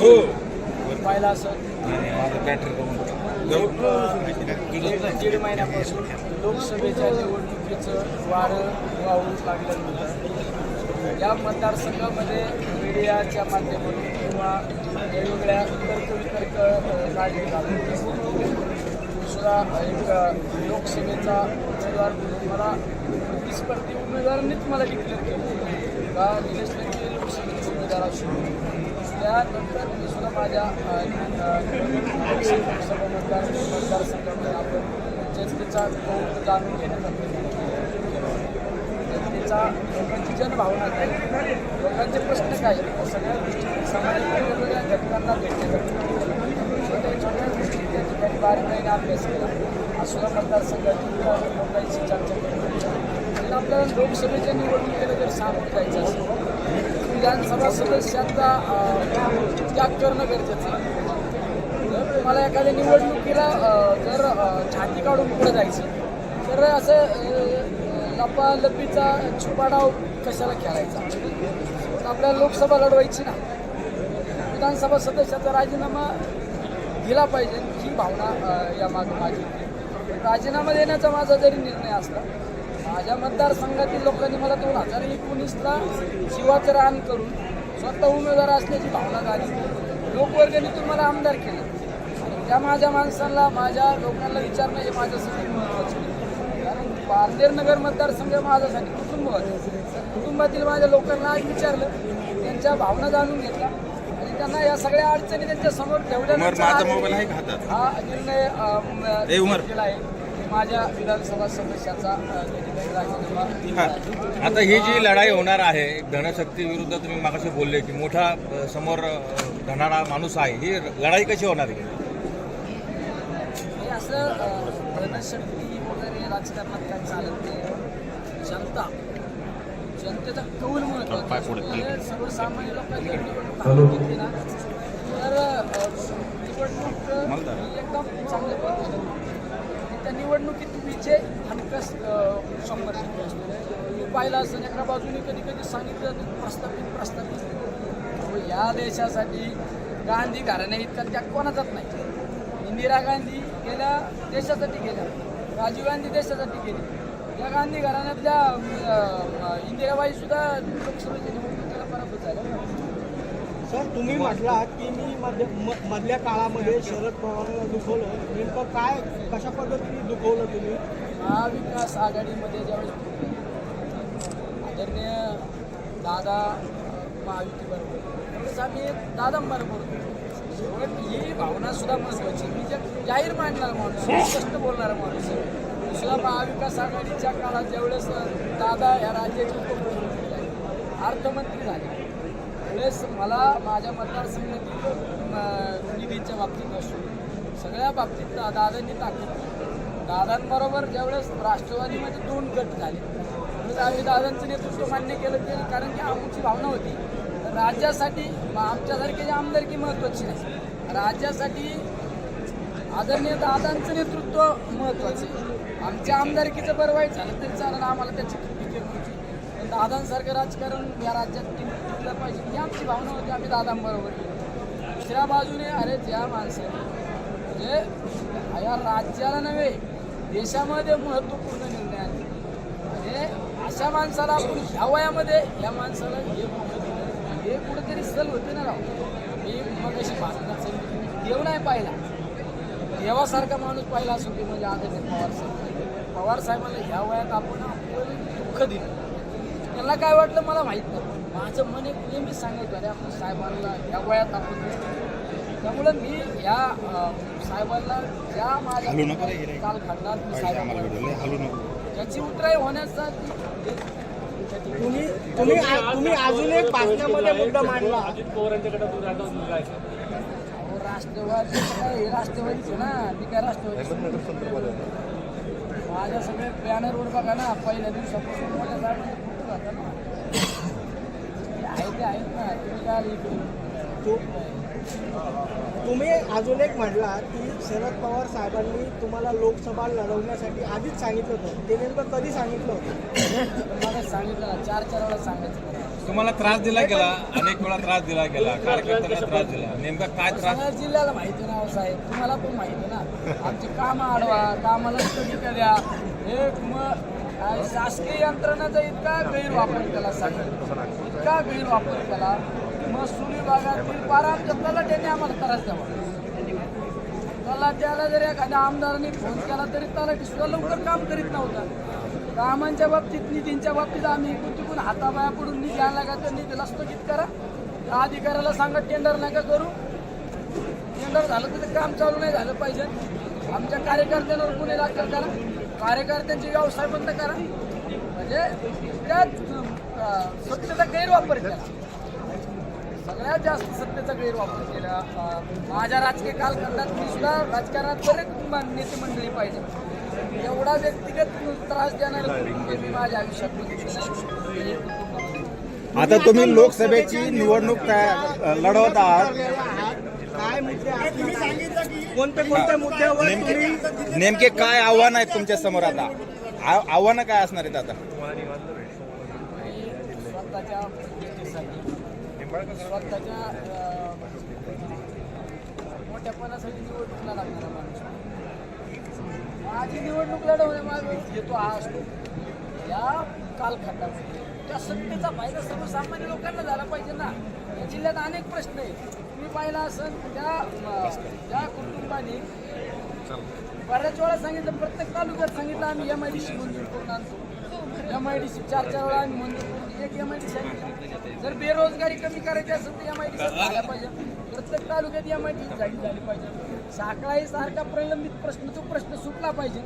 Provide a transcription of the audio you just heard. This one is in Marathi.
हो. पाहिला असं. दीड महिन्यापासून लोकसभेच्या निवडणुकीचं वारं वाहून लागलं होतं. या मतदारसंघामध्ये मीडियाच्या माध्यमातून किंवा वेगवेगळ्या तर्कवितर्क काढली दुसरा एक लोकसभेचा उमेदवार म्हणून मला प्रतिस्पर्धी उमेदवारांनीच मला डिक्लेअर केलं का? निलेश लंके लोकसभेचे उमेदवार असून. त्यानंतर मी सुद्धा माझ्या लोकसभा मतदार मतदारसंघामध्ये आपण जनतेचा कौल जाणून घेण्याचा जनतेचा लोकांची जनभावना काय? लोकांचे प्रश्न काय? सगळ्या गोष्टी समाजातील वेगवेगळ्या घटकांना भेटण्याचा छोट्या छोट्या गोष्टी त्या ठिकाणी बारीकाईने अभ्यास केला असुरा मतदारसंघातील लोकांशी चर्चा केली आपल्याला लोकसभेच्या निवडणुकीला जर सामोरं जायचं असेल विधानसभा सदस्यांचा त्याग करणं गरजेचं आहे. जर तुम्हाला एखाद्या निवडणुकीला जर छाती काढून पुढे जायचं तर असं लपालपीचा छुपाडाव कशाला खेळायचा? तर आपल्याला लोकसभा लढवायची ना. विधानसभा सदस्याचा राजीनामा दिला पाहिजे ही भावना या मागं माझी राजीनामा देण्याचा माझा जरी निर्णय असला माझ्या मतदारसंघातील लोकांनी मला दोन हजार एकोणीसला शिवाचं रान करून स्वतः उमेदवार असल्याची भावना झाली लोकवर्गणीतून मला आमदार केलं. आणि त्या माझ्या माणसांना माझ्या लोकांना विचारणं हे माझ्यासाठी महत्त्वाचं. कारण पारनेर नगर मतदारसंघ माझ्यासाठी कुटुंब होतं. कुटुंबातील माझ्या लोकांना आज विचारलं त्यांच्या भावना जाणून घेतल्या आणि त्यांना या सगळ्या अडचणी त्यांच्यासमोर हातात? हा निर्णय. केला आहे. माझ्या विधानसभा सदस्याचा राजीनामा हा. आता ही जी लढाई होणार आहे धनशक्ती विरुद्ध तुम्ही मागाशी बोलले की मोठा समोर धनारा माणूस आहे ही लढाई कशी होणार आहे? हे असं धनशक्ती वगैरे राजकारणात काय चालत नाही. जनता जनतेचा कौल महत्त्वाचा. हे सर्वसामान्य लोकांची निवडणूक हातात घेतली ना. तर निवडणूक ही एकदम चांगल्या पद्धतीने निवडणुकीत विजय हमकस शंभर टक्के असतो. मी पाहिला असं एका बाजूने कधी कधी सांगितलं प्रस्थापित प्रस्थापित. या देशासाठी गांधी घराण्या इतका त्याग कोणाचाच नाही. इंदिरा गांधी गेल्या देशासाठी गेल्या. राजीव गांधी देशासाठी गेले. या गांधी घराण्यातल्या इंदिराबाईसुद्धा इंदिराबाई सुद्धा लोकसभेच्या निवडणुकीला पराभूत झाल्या. सर तुम्ही म्हटलात की मी मध्य म- मधल्या काळामध्ये शरद पवारांना दुखवलं. नेमकं काय कशा पद्धतीने दुखवलं तुम्ही? महाविकास आघाडीमध्ये ज्यावेळेस आदरणीय दादा महायुतीबरोबर त्यावेळेस आम्ही दादांबरोबर होतो. शेवट ही भावना सुद्धा महत्वाची मी ज्या जाहीर मांडणारा माणूस स्पष्ट बोलणारा माणूस आहे. महाविकास आघाडीच्या काळात ज्यावेळेस दादा या राज्याचे उपमुख्यमंत्री झाले अर्थमंत्री झाले. त्यावेळेस मला माझ्या मतदारसंघातील निधीच्या बाबतीत असो. सगळ्या बाबतीत दादांनी ताकद दादांबरोबर ज्यावेळेस राष्ट्रवादीमध्ये दोन गट झाले त्यावेळेस आम्ही दादांचं नेतृत्व मान्य केलं ते कारण की आमची भावना होती. राज्यासाठी आमच्यासारखे जे आमदारकी महत्त्वाची नाही. राज्यासाठी आदरणीय दादांचं नेतृत्व महत्त्वाचं आहे. आमच्या आमदारकीचं बरं वाईट झालं तरी चालेल आम्हाला त्याची फिकीर नव्हती दादांसारखं राजकारण या राज्यात टिक- टिकलं पाहिजे. ही आमची भावना होती आम्ही दादांबरोबर. दुसऱ्या बाजूने अरे ज्या माणसाने म्हणजे या राज्याला नव्हे देशामध्ये महत्त्वपूर्ण निर्णय आले म्हणजे अशा माणसाला आपण ह्या वयामध्ये या माणसाला हे हे कुठेतरी सल होते ना राव. मी मग अशी भाषणाचं देव नाही पाहिला. देवासारखा माणूस पाहिला असो की म्हणजे आदरणीय पवार साहेब. पवार साहेबांना ह्या वयात आपण दुःख दिलं. त्यांना काय वाटलं मला माहीत नाही. माझं मन एक नेहमी सांगितलं अरे आपण साहेबांना ह्या वयात आपण. त्यामुळं मी या साहेबांना ज्या माझ्या. कालखंडात मी साहेबांना त्याची उतराई होण्याचा तुम्ही तुम्ही तुम्ही अजून एक भाषणामध्ये मुद्दा मांडला. अहो, राष्ट्रवादी काय हे राष्ट्रवादीच आहे ना मी काय राष्ट्रवादी माझ्या सगळे बॅनरवर बघा ना पहिल्या दिवसापासून तुम्ही अजून एक म्हटला की शरद पवार साहेबांनी तुम्हाला लोकसभा लढवण्यासाठी आधीच सांगितलं होतं. ते नेमकं कधी सांगितलं होतं? मला सांगितलं चार चार वेळा सांगायचं. तुम्हाला त्रास दिला गेला अनेक वेळा त्रास दिला गेला कार्यकर्त्यांना त्रास दिला. नेमका काय त्रास? जिल्ह्याला माहिती ना हो साहेब. तुम्हाला पण माहिती ना. आमची कामं आडवा कामाला स्थगिती द्या. हे मग शासकीय यंत्रणाचा इतका गैरवापर केला साहेब इतका गैरवापर केला महसूल विभागातील बारा आमच्या तलाट्याने आम्हाला त्रास द्यावा. तलाट्याला जर एखाद्या आमदारांनी फोन केला तरी तलाठी सुद्धा लवकर काम करीत नव्हता. कामांच्या बाबतीत निधींच्या बाबतीत आम्ही इकडून तिकडून हाताबाया पडून निधी आणला का तर निधीला स्थगित करा. त्या अधिकाऱ्याला सांगा टेंडर नका करू. टेंडर झालं तर काम चालू नाही झालं पाहिजे. आमच्या कार्यकर्त्यांवर गुन्हे दाखल करा. कार्यकर्त्यांचे व्यवसाय बंद करा. म्हणजे त्यात सत्तेचा गैरवापर केला. सगळ्यात जास्त सत्तेचा गैरवापर केला. माझ्या राजकीय कालखंडात मी सुद्धा राजकारणात बरेच नेते मंडळी पाहिजे एवढा व्यक्तिगत त्रास देणारे कुटुंब मी माझ्या आयुष्यात बघितलं आता तुम्ही लोकसभेची निवडणूक लढवत आहात. काय मुद्दे? कोणत्या कोणत्या मुद्द्यावर तुम्ही नेमके काय आव्हान आहेत तुमच्यासमोर आता आव्हानं काय असणार आहेत आता मोठ्यापणासाठी निवडणुकीला लागणारा माणूस. माझी निवडणूक लढवण्यामागे हेतू हा असतो या कालखंडामध्ये त्या सत्तेचा फायदा सर्वसामान्य लोकांना झाला पाहिजे ना या जिल्ह्यात अनेक प्रश्न आहेत तुम्ही पाहिला असेल त्या त्या कुटुंबाने बऱ्याच वेळा सांगितलं प्रत्येक तालुक्यात सांगितलं आम्ही एम आय डी सी मंजूर करून आणतो. एम आय डी सी चार चार वेळा आम्ही मंजूर करून एक एम आय डी सी जर बेरोजगारी कमी करायची असेल तर एम आय डी सी झाला पाहिजे. प्रत्येक तालुक्यात एम आय डी झाली झाली पाहिजे. साखळाही सारखा प्रलंबित प्रश्न तो प्रश्न सुटला पाहिजे.